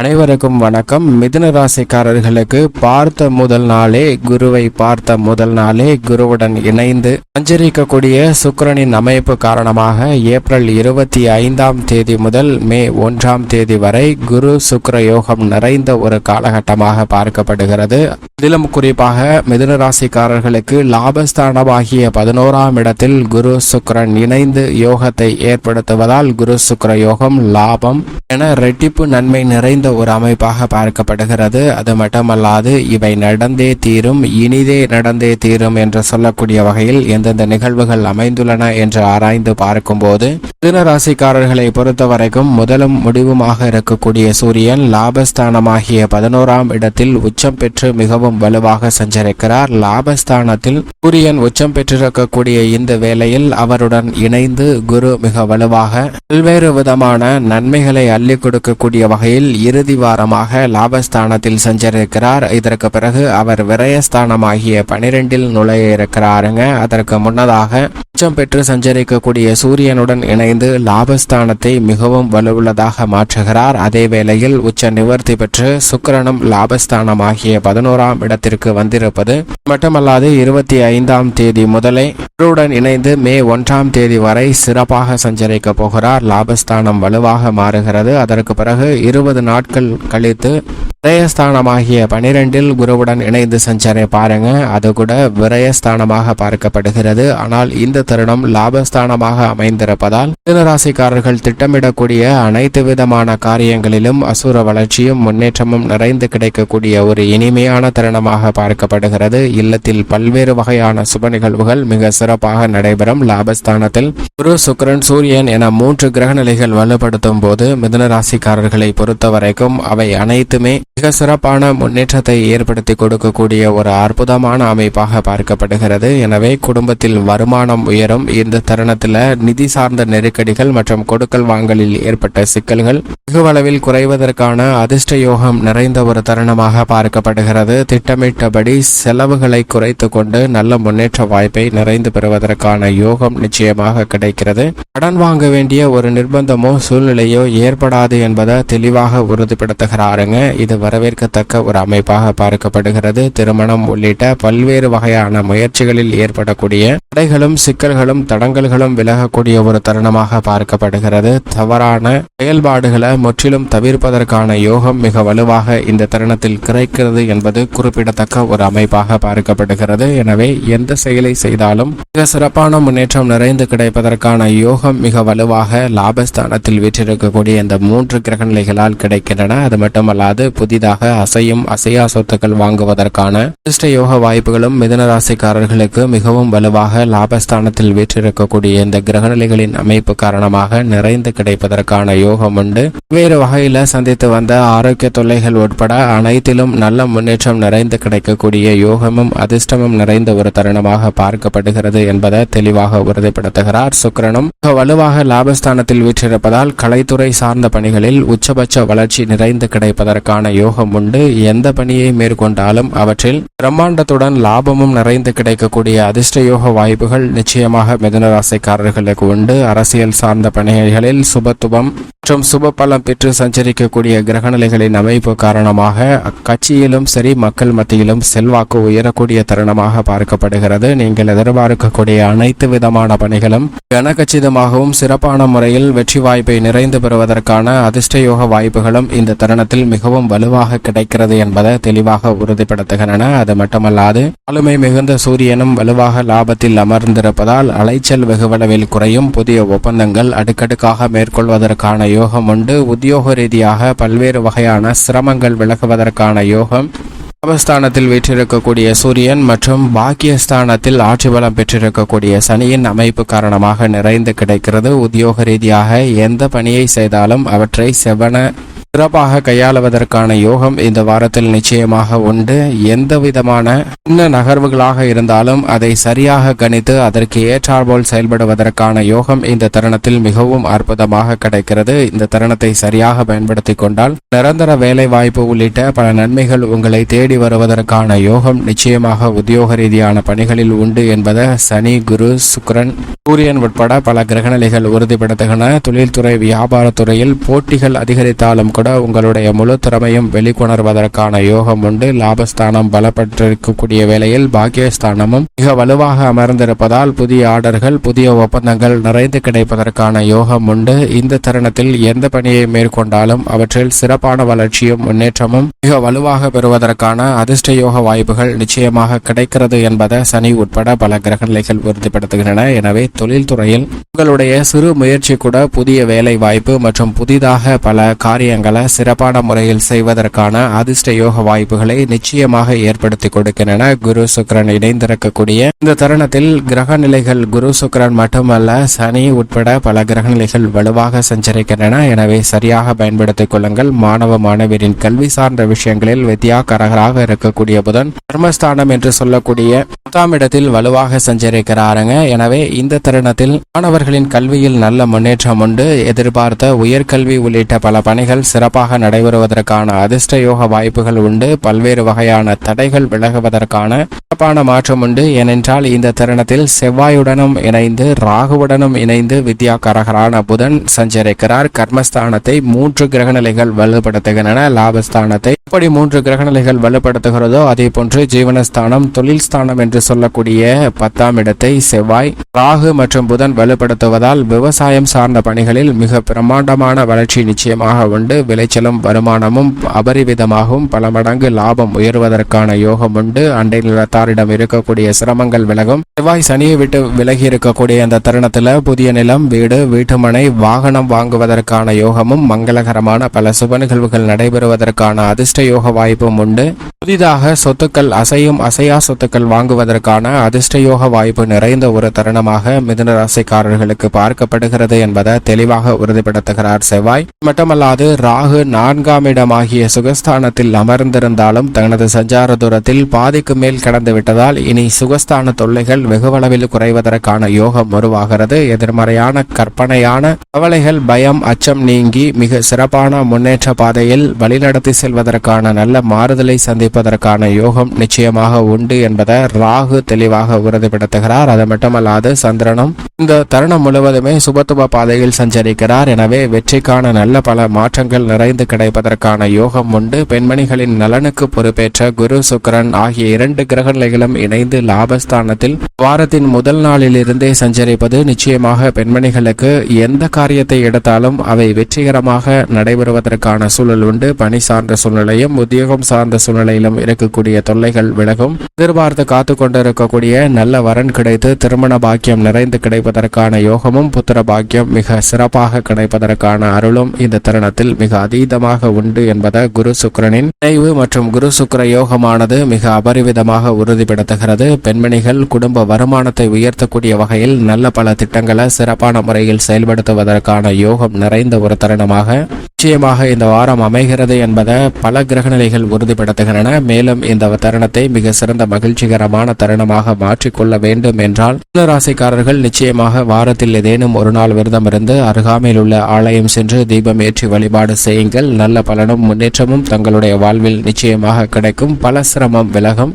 அனைவருக்கும் வணக்கம். மிதுன ராசிக்காரர்களுக்கு பார்த்த முதல் நாளே குருவை பார்த்த முதல் நாளே குருவுடன் இணைந்து சஞ்சரிக்கக்கூடிய சுக்கரனின் அமைப்பு காரணமாக ஏப்ரல் இருபத்தி ஐந்தாம் தேதி முதல் மே ஒன்றாம் தேதி வரை குரு சுக்கர யோகம் நிறைந்த ஒரு காலகட்டமாக பார்க்கப்படுகிறது. இதிலும் குறிப்பாக மிதுன ராசிக்காரர்களுக்கு லாபஸ்தானமாகிய பதினோராம் இடத்தில் குரு சுக்கரன் இணைந்து யோகத்தை ஏற்படுத்துவதால் குரு சுக்கர யோகம் லாபம் என ரெட்டிப்பு நன்மை நிறைந்த ஒரு அமைப்பாக பார்க்கப்படுகிறது. அது மட்டுமல்லாது இவை நடந்தே தீரும் இனிதே நடந்தே தீரும் என்று சொல்லக்கூடிய வகையில் எந்தெந்த நிகழ்வுகள் அமைந்துள்ளன என்று ஆராய்ந்து பார்க்கும்போது மிதுன ராசிக்காரர்களை பொறுத்தவரைக்கும் முதலும் முடிவுமாக இருக்கக்கூடிய சூரியன் லாபஸ்தானமாகிய பதினோராம் இடத்தில் உச்சம் பெற்று மிகவும் வலுவாக சஞ்சரிக்கிறார். லாபஸ்தானத்தில் சூரியன் உச்சம் பெற்றிருக்கக்கூடிய இந்த வேளையில் அவருடன் இணைந்து குரு மிக வலுவாக பல்வேறு விதமான நன்மைகளை அள்ளி கொடுக்கக்கூடிய வகையில் இறுதி வாரமாக லாபஸ்தானத்தில் சென்றிருக்கிறார் இதற்கு பிறகு அவர் விரயஸ்தானமாகிய பனிரெண்டில் நுழைய இருக்கிறாருங்க அதற்கு முன்னதாக உச்சம் பெற்று சஞ்சரிக்கக்கூடிய சூரியனுடன் இணைந்து லாபஸ்தானத்தை மிகவும் வலுவுள்ளதாக மாற்றுகிறார். அதே வேளையில் உச்ச நிவர்த்தி பெற்று சுக்கிரனும் லாபஸ்தானமாகிய பதினோராம் இடத்திற்கு வந்திருப்பது மட்டுமல்லாது இருபத்தி ஐந்தாம் தேதி முதலே குருவுடன் இணைந்து மே ஒன்றாம் தேதி வரை சிறப்பாக சஞ்சரிக்க போகிறார். லாபஸ்தானம் வலுவாக மாறுகிறது. அதற்கு பிறகு இருபது நாள் நாட்கள் கழித்து விரயஸ்தானமாகிய பனிரெண்டில் குருவுடன் இணைந்து சஞ்சரை பாருங்க. அது கூட விரயஸ்தானமாக பார்க்கப்படுகிறது. ஆனால் இந்த தருணம் லாபஸ்தானமாக அமைந்திருப்பதால் மிதனராசிக்காரர்கள் திட்டமிடக்கூடிய அனைத்து விதமான காரியங்களிலும் அசுர வளர்ச்சியும் முன்னேற்றமும் நிறைந்து கிடைக்கக்கூடிய ஒரு இனிமையான தருணமாக பார்க்கப்படுகிறது. இல்லத்தில் பல்வேறு வகையான சுப நிகழ்வுகள் மிக சிறப்பாக நடைபெறும். லாபஸ்தானத்தில் குரு சுக்கரன் சூரியன் என மூன்று கிரக நிலைகள் வலுப்படுத்தும் போது மிதனராசிக்காரர்களை பொறுத்தவரை பொறுத்தவரைக்கும் அவை அனைத்துமே மிக சிறப்பான முன்னேற்றத்தை ஏற்படுத்தி கொடுக்கக்கூடிய ஒரு அற்புதமான அமைப்பாக பார்க்கப்படுகிறது. எனவே குடும்பத்தில் வருமானம் உயரும். இந்த தருணத்தில் நிதி சார்ந்த நெருக்கடிகள் மற்றும் கொடுக்கல் வாங்கலில் ஏற்பட்ட சிக்கல்கள் வெகுவளவில் குறைவதற்கான அதிர்ஷ்ட யோகம் நிறைந்த ஒரு தருணமாக பார்க்கப்படுகிறது. திட்டமிட்டபடி செலவுகளை குறைத்து கொண்டு நல்ல முன்னேற்ற வாய்ப்பை நிறைந்து பெறுவதற்கான யோகம் நிச்சயமாக கிடைக்கிறது. கடன் வாங்க வேண்டிய ஒரு நிர்பந்தமோ சூழ்நிலையோ ஏற்படாது என்பதை தெளிவாக உறுதிப்படுத்துகிறாருங்க. இது வரவேற்கத்தக்க ஒரு அமைப்பாக பார்க்கப்படுகிறது. திருமணம் உள்ளிட்ட பல்வேறு வகையான முயற்சிகளில் ஏற்படக்கூடிய தடைகளும் சிக்கல்களும் தடங்கல்களும் விலகக்கூடிய ஒரு தருணமாக பார்க்கப்படுகிறது. தவறான செயல்பாடுகளை முற்றிலும் தவிர்ப்பதற்கான யோகம் மிக வலுவாக இந்த தருணத்தில் கிடைக்கிறது என்பது குறிப்பிடத்தக்க ஒரு அமைப்பாக பார்க்கப்படுகிறது. எனவே எந்த செயலை செய்தாலும் மிக சிறப்பான முன்னேற்றம் நிறைந்து கிடைப்பதற்கான யோகம் மிக வலுவாக லாபஸ்தானத்தில் வீற்றிருக்கக்கூடிய இந்த மூன்று கிரகநிலைகளால் இருக்கின்றன. அது மட்டுமல்லாது புதிதாக அசையும் அசையா சொத்துக்கள் வாங்குவதற்கான அதிர்ஷ்ட யோக வாய்ப்புகளும் மிதனராசிக்காரர்களுக்கு மிகவும் வலுவாக லாபஸ்தானத்தில் வீற்றிருக்கக்கூடிய இந்த கிரகநிலைகளின் அமைப்பு காரணமாக நிறைந்து கிடைப்பதற்கான யோகம் உண்டு. வேறு வகையில சந்தித்து வந்த ஆரோக்கிய தொல்லைகள் உட்பட அனைத்திலும் நல்ல முன்னேற்றம் நிறைந்து கிடைக்கக்கூடிய யோகமும் அதிர்ஷ்டமும் நிறைந்த ஒரு தருணமாக பார்க்கப்படுகிறது என்பதை தெளிவாக உறுதிப்படுத்துகிறார் சுக்கிரனும். வலுவாக லாபஸ்தானத்தில் வீற்றிருப்பதால் கலைத்துறை சார்ந்த பணிகளில் உச்சபட்ச வளர்ச்சி நிறைந்து கிடைப்பதற்கான யோகம் உண்டு. எந்த பணியை மேற்கொண்டாலும் அவற்றில் பிரம்மாண்டத்துடன் லாபமும் நிறைந்து கிடைக்கக்கூடிய அதிர்ஷ்ட யோக வாய்ப்புகள் நிச்சயமாக மிதனராசிக்காரர்களுக்கு உண்டு. அரசியல் சார்ந்த பணிகளில் சுபத்துவம் மற்றும் சுப பலம் பெற்று சஞ்சரிக்கக்கூடிய கிரகநிலைகளின் அமைப்பு காரணமாக அக்கட்சியிலும் சரி மக்கள் மத்தியிலும் செல்வாக்கு உயரக்கூடிய தருணமாக பார்க்கப்படுகிறது. நீங்கள் எதிர்பார்க்கக்கூடிய அனைத்து விதமான பணிகளும் கனகச்சிதமாகவும் சிறப்பான முறையில் வெற்றி வாய்ப்பை நிறைந்து பெறுவதற்கான அதிர்ஷ்ட யோக வாய்ப்புகளும் இந்த தருணத்தில் மிகவும் வலுவாக கிடைக்கிறது என்பதை தெளிவாக உறுதிப்படுத்துகின்றன அது மட்டுமல்லாது ஆளுமை மிகுந்த சூரியனும் வலுவாக லாபத்தில் அமர்ந்திருப்பதால் அலைச்சல் வெகுவளவில் குறையும் புதிய ஒப்பந்தங்கள் அடுக்கடுக்காக மேற்கொள்வதற்கான யோகம் உண்டு. உத்தியோக ரீதியாக பல்வேறு வகையான சிரமங்கள் விலகுவதற்கான யோகம். லாபஸ்தானத்தில் வீற்றிருக்கக்கூடிய சூரியன் மற்றும் பாக்கியஸ்தானத்தில் ஆட்சி பலம் பெற்றிருக்கக்கூடிய சனியின் அமைப்பு காரணமாக நிறைந்து கிடைக்கிறது. உத்தியோக ரீதியாக எந்த பணியை செய்தாலும் அவற்றை செவன சிறப்பாக கையாளுவதற்கான யோகம் இந்த வாரத்தில் நிச்சயமாக உண்டு. எந்த விதமான சின்ன நகர்வுகளாக இருந்தாலும் அதை சரியாக கணித்து அதற்கு ஏற்றாற்போல் செயல்படுவதற்கான யோகம் இந்த தருணத்தில் மிகவும் அற்புதமாக கிடைக்கிறது. இந்த தருணத்தை சரியாக பயன்படுத்தி கொண்டால் நிரந்தர வேலை வாய்ப்பு உள்ளிட்ட பல நன்மைகள் உங்களை தேடி வருவதற்கான யோகம் நிச்சயமாக உத்தியோக ரீதியான பணிகளில் உண்டு என்பதை சனி குரு சுக்ரன் சூரியன் உட்பட பல கிரகநிலைகள் உறுதிப்படுத்துகின்றன. தொழில்துறை வியாபாரத்துறையில் போட்டிகள் அதிகரித்தாலும் கூட உங்களுடைய முழு திறமையும் வெளிக்கொணர்வதற்கான யோகம் உண்டு. லாபஸ்தானம் பலப்பட்டிருக்கக்கூடிய வேளையில் பாக்கியஸ்தானமும் மிக வலுவாக அமர்ந்திருப்பதால் புதிய ஆர்டர்கள் புதிய ஒப்பந்தங்கள் நிறைந்து கிடைப்பதற்கான யோகம் உண்டு. இந்த தருணத்தில் எந்த பணியை மேற்கொண்டாலும் அவற்றில் சிறப்பான வளர்ச்சியும் முன்னேற்றமும் மிக வலுவாக பெறுவதற்கான அதிர்ஷ்ட யோக வாய்ப்புகள் நிச்சயமாக கிடைக்கிறது என்பதை சனி உட்பட பல கிரகநிலைகள் உறுதிப்படுத்துகின்றன. எனவே தொழில்துறையில் உங்களுடைய சிறு முயற்சி கூட புதிய வேலை வாய்ப்பு மற்றும் புதிதாக பல காரியங்கள் சிறப்பான முறையில் செய்வதற்கான அதிர்ஷ்ட யோக வாய்ப்புகளை நிச்சயமாக ஏற்படுத்தி கொடுக்கின்றன. குரு சுக்கிரன் இணைந்திருக்கக்கூடிய இந்த தருணத்தில் கிரக நிலைகள் குரு சுக்கிரன் மட்டுமல்ல சனி உட்பட பல கிரக நிலைகள் வலுவாக சஞ்சரிக்கின்றன. எனவே சரியாக பயன்படுத்திக் கொள்ளுங்கள். மாணவ மாணவியரின் கல்வி சார்ந்த விஷயங்களில் வித்யாகரகராக இருக்கக்கூடிய புதன் தர்மஸ்தானம் என்று சொல்லக்கூடிய பத்தாம் இடத்தில் வலுவாக சஞ்சரிக்கிறாருங்க. எனவே இந்த தருணத்தில் மாணவர்களின் கல்வியில் நல்ல முன்னேற்றம் உண்டு. எதிர்பார்த்த உயர்கல்வி உள்ளிட்ட பல பணிகள் சிறப்பாக நடைபெறுவதற்கான அதிர்ஷ்ட யோக வாய்ப்புகள் உண்டு. பல்வேறு வகையான தடைகள் விலகுவதற்கான சிறப்பான மாற்றம் உண்டு. ஏனென்றால் இந்த தருணத்தில் செவ்வாயுடனும் இணைந்து ராகுவுடனும் இணைந்து வித்யாகரகரான புதன் சஞ்சரிக்கிறார். கர்மஸ்தானத்தை மூன்று கிரகநிலைகள் வலுப்படுத்துகின்றன. லாபஸ்தானத்தை எப்படி மூன்று கிரகநிலைகள் வலுப்படுத்துகிறதோ அதே போன்று ஜீவனஸ்தானம் தொழில் ஸ்தானம் என்று சொல்லக்கூடிய பத்தாம் இடத்தை செவ்வாய் ராகு மற்றும் புதன் வலுப்படுத்துவதால் விவசாயம் சார்ந்த பணிகளில் மிக பிரம்மாண்டமான வளர்ச்சி நிச்சயமாக உண்டு. விளைச்சலும் வருமானமும் அபரிவிதமாகவும் பல மடங்கு லாபம் உயர்வதற்கான யோகம் உண்டு. அண்டை நிலத்தாரிடம் இருக்கக்கூடிய சிரமங்கள் விலகும். செவ்வாய் சனியை விட்டு விலகி இருக்கக்கூடிய அந்த தருணத்தில் புதிய நிலம் வீடு வீட்டுமனை வாகனம் வாங்குவதற்கான யோகமும் மங்களகரமான பல சுப நிகழ்வுகள் நடைபெறுவதற்கான அதிர்ஷ்ட யோக வாய்ப்பும் உண்டு. புதிதாக சொத்துக்கள் அசையும் அசையா சொத்துக்கள் வாங்குவதற்கான அதிர்ஷ்ட யோக வாய்ப்பு நிறைந்த ஒரு தருணமாக மிதுனராசிக்காரர்களுக்கு பார்க்கப்படுகிறது என்பதை தெளிவாக உறுதிப்படுத்துகிறார் செவ்வாய். மட்டுமல்லாது ராகு நான்காம் இடமாகிய சுகஸ்தானத்தில் அமர்ந்திருந்தாலும் தனது சஞ்சார தூரத்தில் பாதிக்கு மேல் கடந்து விட்டதால் இனி சுகஸ்தான தொல்லைகள் வெகுவளவில் குறைவதற்கான யோகம் உருவாகிறது. எதிர்மறையான கற்பனையான கவலைகள் பயம் அச்சம் நீங்கி மிக சிறப்பான முன்னேற்ற பாதையில் வழிநடத்தி செல்வதற்கான நல்ல மாறுதலை சந்திப்பதற்கான யோகம் நிச்சயமாக உண்டு என்பதை ராகு தெளிவாக உறுதிப்படுத்துகிறார். அது மட்டுமல்லாது சந்திரனும் இந்த தருணம் முழுவதுமே சுபத்துவ பாதையில் சஞ்சரிக்கிறார். எனவே வெற்றிக்கான நல்ல பல மாற்றங்கள் நிறைந்து கிடைப்பதற்கான யோகம் உண்டு. பெண்மணிகளின் நலனுக்கு பொறுப்பேற்ற குரு சுக்கரன் ஆகிய இரண்டு கிரகநிலைகளும் இணைந்து லாபஸ்தானத்தில் வாரத்தின் முதல் நாளில் இருந்தே சஞ்சரிப்பது நிச்சயமாக பெண்மணிகளுக்கு எந்த காரியத்தை எடுத்தாலும் அவை வெற்றிகரமாக நடைபெறுவதற்கான சூழல் உண்டு. பணி சார்ந்த சூழ்நிலையும் உத்தியோகம் சார்ந்த சூழ்நிலையிலும் இருக்கக்கூடிய தொல்லைகள் விலகும். எதிர்பார்த்து காத்து கொண்டிருக்கக்கூடிய நல்ல வரன் கிடைத்து திருமண பாக்கியம் நிறைந்து கிடைப்பதற்கான யோகமும் புத்திர பாக்கியம் மிக சிறப்பாக கிடைப்பதற்கான அருளும் இந்த தருணத்தில் மிக அதீதமாக உண்டு என்பதை குரு சுக்கிரனின் நினைவு மற்றும் குரு சுக்கிர யோகமானது மிக அபரிவிதமாக உறுதிப்படுத்துகிறது. பெண்மணிகள் குடும்ப வருமானத்தை உயர்த்தக்கூடிய வகையில் நல்ல பல திட்டங்களை சிறப்பான முறையில் செயல்படுத்துவதற்கான யோகம் நிறைந்த ஒரு தருணமாக நிச்சயமாக இந்த வாரம் அமைகிறது என்பதை பல கிரகநிலைகள் உறுதிப்படுத்துகின்றன. மேலும் இந்த தருணத்தை மிக சிறந்த மகிழ்ச்சிகரமான தருணமாக மாற்றிக்கொள்ள வேண்டும் என்றால் ராசிக்காரர்கள் நிச்சயமாக வாரத்தில் ஏதேனும் ஒரு நாள் விரதம் இருந்து அருகாமையில் உள்ள ஆலயம் சென்று தீபம் ஏற்றி வழிபாடு செய்யுங்கள். நல்ல பலனும் முன்னேற்றமும் தங்களுடைய வாழ்வில் நிச்சயமாக கிடைக்கும். பல சிரமம் விலகும்.